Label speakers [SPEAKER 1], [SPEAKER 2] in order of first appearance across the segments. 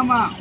[SPEAKER 1] கொடுத்து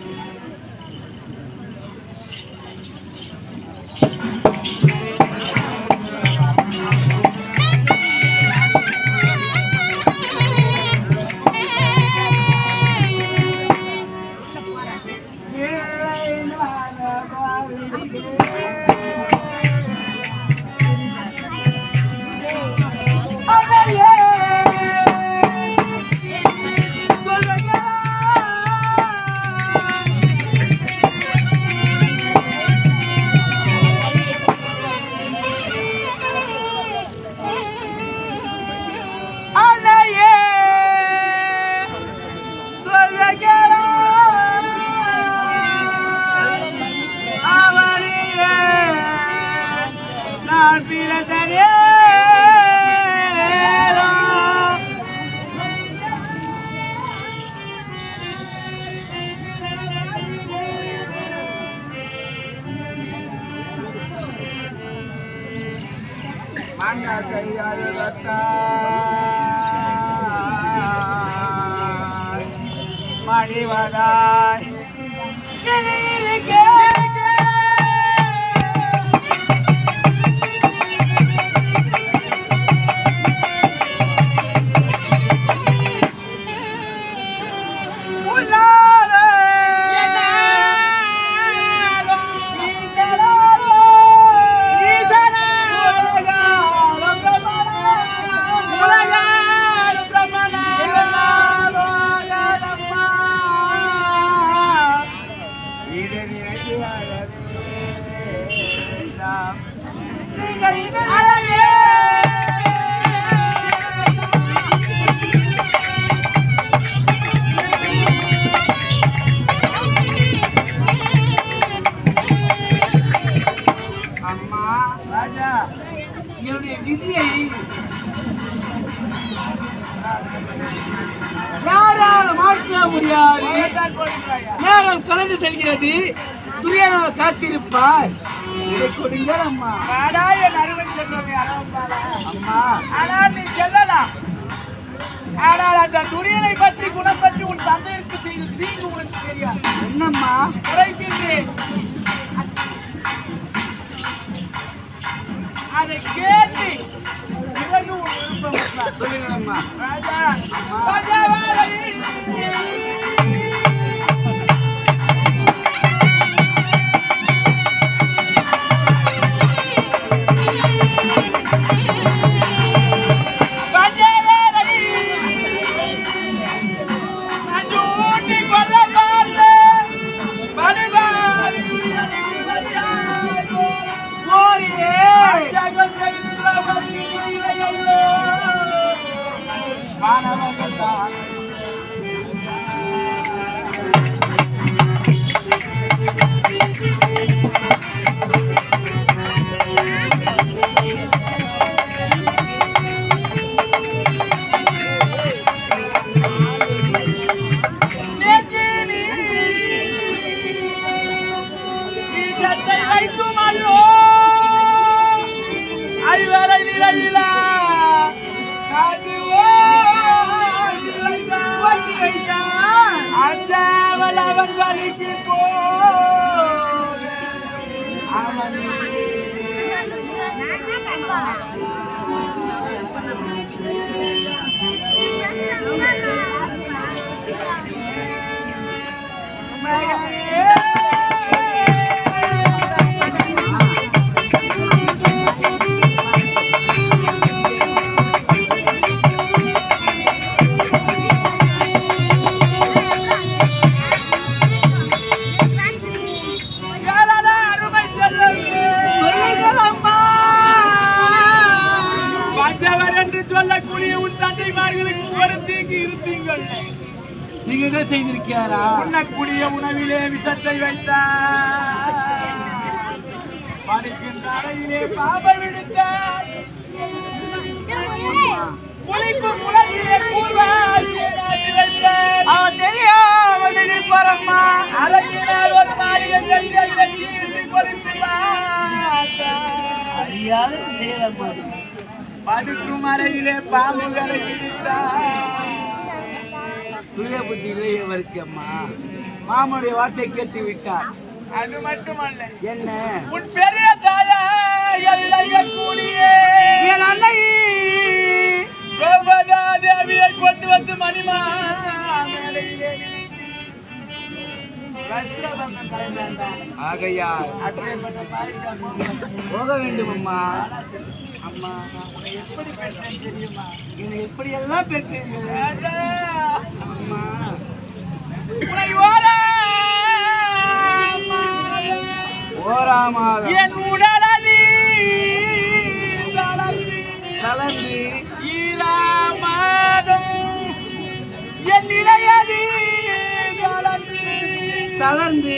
[SPEAKER 2] மாண்டா கையால் மணிவதாய். கலந்து செல்கிறது துரியானவ காத்திருப்பார் இதை கொடுங்கள் அம்மா. அம்மா.
[SPEAKER 1] ஆனால் நீ செல்லலாம். ஆனால் அந்த துரியனை பற்றி குணப்பற்றி உன் தந்தையிற்கு செய்த தீங்கு உனக்கு தெரியாது.
[SPEAKER 2] என்னம்மா?
[SPEAKER 1] உரைக்கின்றேன் அதை கேட்டு உன் விருப்பம்.
[SPEAKER 2] சொல்லுங்கள் அம்மா.
[SPEAKER 1] ராஜா ராஜாவாக
[SPEAKER 2] thank you
[SPEAKER 1] lawan balikipun. Aman. வைத்தார் படுக்கின்ற அறையிலே பாம்பை விடுத்தார் குளிக்கும் குளத்திலே
[SPEAKER 2] அவன் தெரியாமல்
[SPEAKER 1] அழகினால் ஒரு மாளிகை கட்டி.
[SPEAKER 2] அறியாத
[SPEAKER 1] படுக்கும் அறையிலே பாம்புகளை இடித்தார்
[SPEAKER 2] சுய புத்தியிலே இவருக்கு அம்மா மாமனுடைய வார்த்தை கேட்டு விட்டார்
[SPEAKER 1] அது மட்டுமல்ல.
[SPEAKER 2] என்ன?
[SPEAKER 1] உன் பெரிய தாயா கூடிய
[SPEAKER 2] பாதிக்க போக வேண்டும் அம்மா அம்மா
[SPEAKER 1] எப்படி பெற்றேன் தெரியுமா?
[SPEAKER 2] என்னை எப்படி எல்லாம் பெற்றீர்கள்?
[SPEAKER 1] ராஜா,
[SPEAKER 2] அம்மா. ஓராமாதம்
[SPEAKER 1] என் உடலதி தளர்ந்து
[SPEAKER 2] கலந்து
[SPEAKER 1] ஈராமாதம் என் இடையதி தளர்ந்து
[SPEAKER 2] தளர்ந்து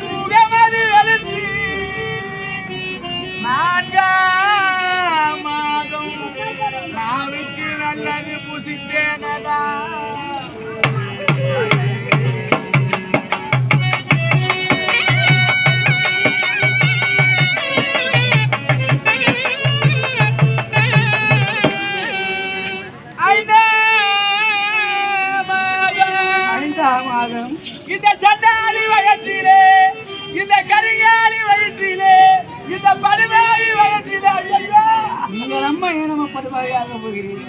[SPEAKER 2] ஏனம போகிறேன்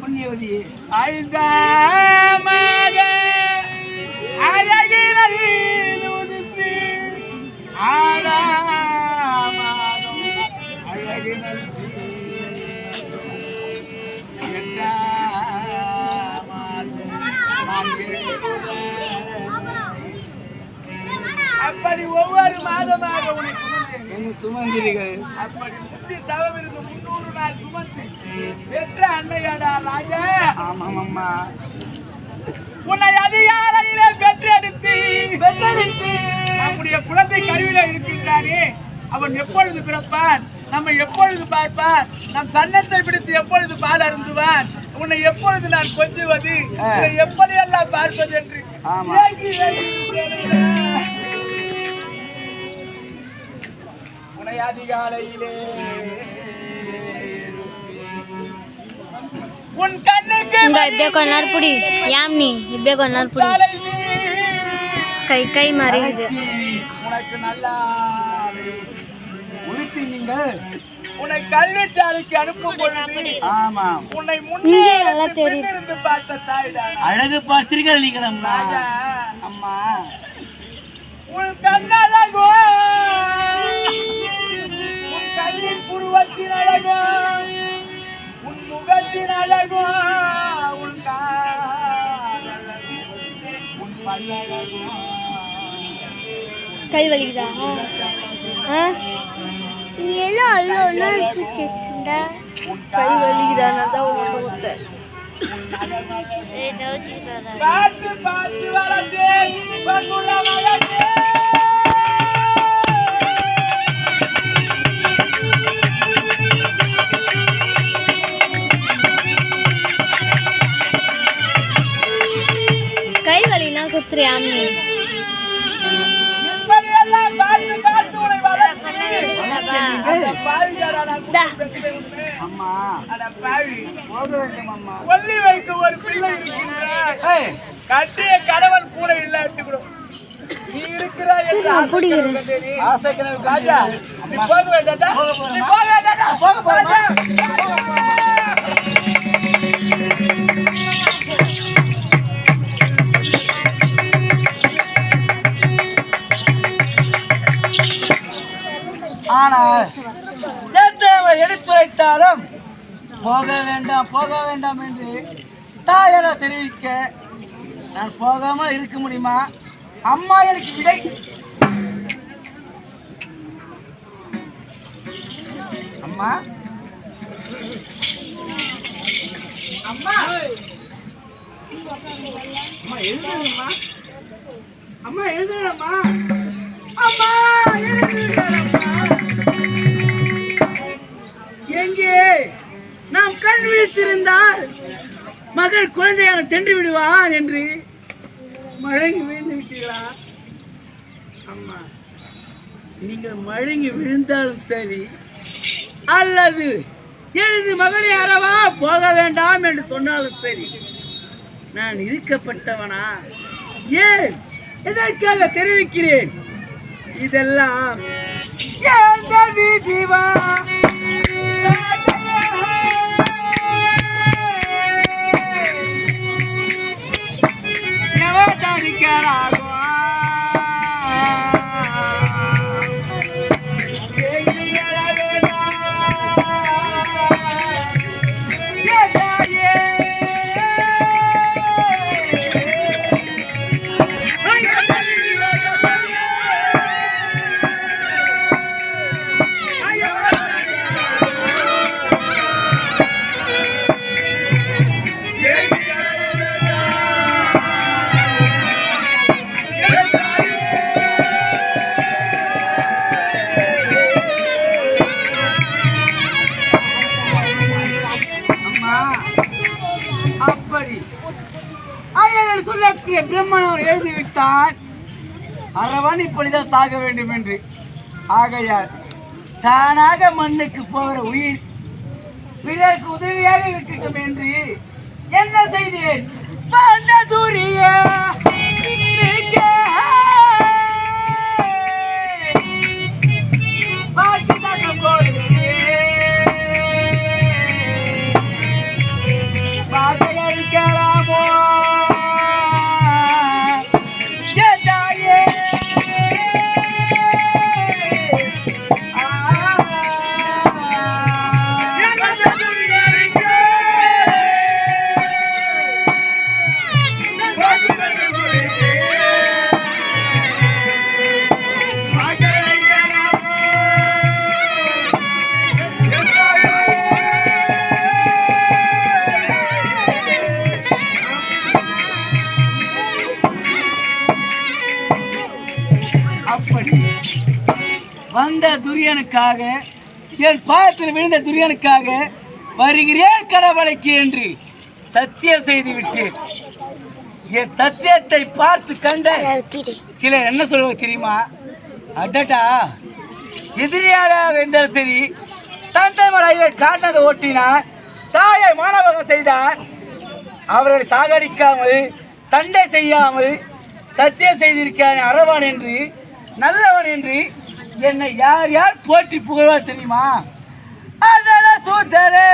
[SPEAKER 2] புண்ணியவதி புண்ணியவதியே
[SPEAKER 1] ஐந்தாமாக அழகில் உதித்து ஆறாம் மாதம் அழகினல் எட்டாம் மாதம் நான் அப்படி ஒவ்வொரு மாதமாக உன்னை
[SPEAKER 2] சுமந்திரிகள்?
[SPEAKER 1] அப்படி முந்தி தவம் இருந்து முன்னூறு நாள் சுமந்து பெற்ற அன்னையாடா ராஜா.
[SPEAKER 2] ஆமாம் அம்மா
[SPEAKER 1] உன்னை அதிகாலையிலே பெற்றெடுத்து
[SPEAKER 2] பெற்றெடுத்து
[SPEAKER 1] நம்முடைய குழந்தை கருவில இருக்கின்றானே. அவன் எப்பொழுது பிறப்பான்? நம்ம எப்பொழுது பார்ப்பான்? நம் சன்னத்தை பிடித்து எப்பொழுது பால் அருந்துவான்? உன்னை எப்பொழுது நான் கொஞ்சுவது. உன்னை எப்படியெல்லாம் பார்ப்பது என்று
[SPEAKER 2] ஆமா.
[SPEAKER 1] என்னை அதிகாலையிலே உன் கண்ணுக்கு
[SPEAKER 3] இப்படியே கொஞ்ச நேரம் புடி. யாமினி
[SPEAKER 1] இப்படியே கொஞ்ச
[SPEAKER 3] புடி. கை கை மறையுது
[SPEAKER 1] உனக்கு நல்லா
[SPEAKER 2] உழைத்து நீங்கள்
[SPEAKER 1] உன்னை கல்விச்சாலைக்கு அனுப்பும் பொழுது
[SPEAKER 2] ஆமா.
[SPEAKER 1] உன்னை முன்னே பார்த்த தாய்டா.
[SPEAKER 2] அழகு பார்த்தீர்கள் நீங்கள் அம்மா அம்மா.
[SPEAKER 1] உன் கண்ணழகோ முகத்தின் அழகோ உன் முகத்தின் அழகோ உன் உன்
[SPEAKER 2] கை
[SPEAKER 1] வலிக்குதா? கை
[SPEAKER 2] வலிக்குதா வேண்டும் அம்மா.
[SPEAKER 1] கொல்லி வைக்க ஒரு பிள்ளை இருக்கின்றார்
[SPEAKER 2] ஏய்,
[SPEAKER 1] கட்டிய கணவன் கூட இல்லாட்டி கூட. நீ இருக்கிறாய் என்று ஆசை கனவு ராஜா நீ. போக வேண்டாம்டா. நீ போக வேண்டாம்டா. போக போறேன்
[SPEAKER 2] ஆனால் தேவர் எடுத்துரைத்தாலும் போக வேண்டாம் போக வேண்டாம் என்று தாயாரா தெரிவிக்க நான் போகாமல் இருக்க முடியுமா? அம்மா எனக்கு விடை அம்மா? அம்மா? அம்மா எழுதுறேம்மா அம்மா எழுதுறேம்மா அம்மா எங்கே? நாம் கண் விழித்திருந்தால் மகள் குழந்தையான சென்று விடுவான் என்று மழங்கி விழுந்து விட்டீர்களா? அம்மா நீங்கள் மழங்கி விழுந்தாலும் சரி அல்லது எனது மகளே அறவா போக வேண்டாம் என்று சொன்னாலும் சரி நான் இருக்கப்பட்டவனா? ஏன்? எதற்காக தெரிவிக்கிறேன்? இதெல்லாம் எந்த விதிவா? அம்மா என்று சொல்லக்கூடிய பிரம்மன் எழுதிவிட்டான் அரவன் இப்படிதான் சாக வேண்டும் என்று. ஆகையால் தானாக மண்ணுக்கு போகிற உயிர் பிறருக்கு உதவியாக இருக்கட்டும் என்று என்ன செய்தேன்? பண்ணதுரிய பாக்கி விழுந்த துரியனுக்காக என் பாதத்தில் விழுந்த துரியனுக்காக வருகிறேன் கடவுளைக்கு என்று சத்தியம் செய்து விட்டேன் என் சத்தியத்தை பார்த்து கண்ட சிலர் என்ன சொல்லுவாங்க தெரியுமா? அடட்டா எதிரியாளாக இருந்தாலும் சரி தந்தை மலையை காட்டாத ஓட்டினார் தாயை மாணவகம் செய்தார். அவர்களை சாகடிக்காமல் சண்டை செய்யாமல் சத்தியம் செய்திருக்கிறான் அரவான் என்று நல்லவன் என்று என்னை யார் யார் போற்றி புகழ்வா தெரியுமா? அதெல்லாம் சூத்தரே